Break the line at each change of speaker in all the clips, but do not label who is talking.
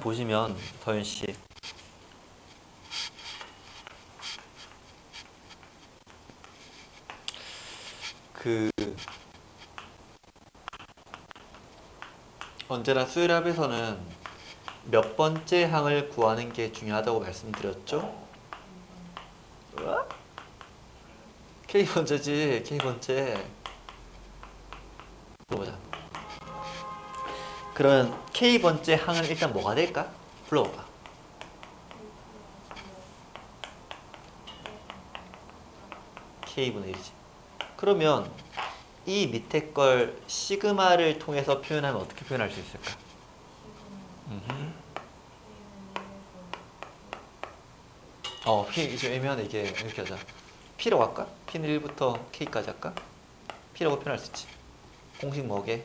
보시면 서윤 씨. 그 언제나 수열합에서는 몇 번째 항을 구하는 게 중요하다고 말씀드렸죠? 으아? K 번째지 K 번째 불러보자 그런 K 번째 항은 일단 뭐가 될까? 불러봐 K분의 1이지 그러면 이 밑에 걸 시그마를 통해서 표현하면 어떻게 표현할 수 있을까? 음흠. 어, P 좀 애매하네 이게 이렇게 하자. P라고 할까? P는 1부터 K까지 할까? P라고 표현할 수 있지. 공식 뭐게?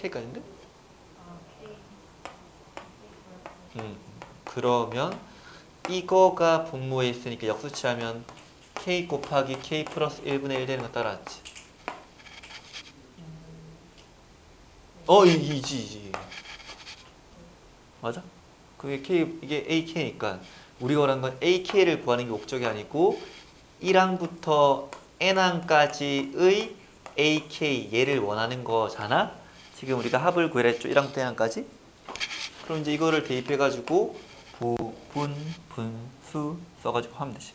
K까지인데? 음, 그러면 이거가 분모에 있으니까 역수치하면 K 곱하기 K 플러스 1분의 1 되는 거 따라왔지. 어, 이, 이지, 이지. 맞아? 그게 K, 이게 AK니까 우리가 원하는 건 AK를 구하는 게 목적이 아니고 1항부터 N항까지의 AK 얘를 원하는 거잖아? 지금 우리가 합을 구했죠 1항부터 N항까지? 그럼 이제 이거를 대입해가지고 부분 분 수 써가지고 하면 되지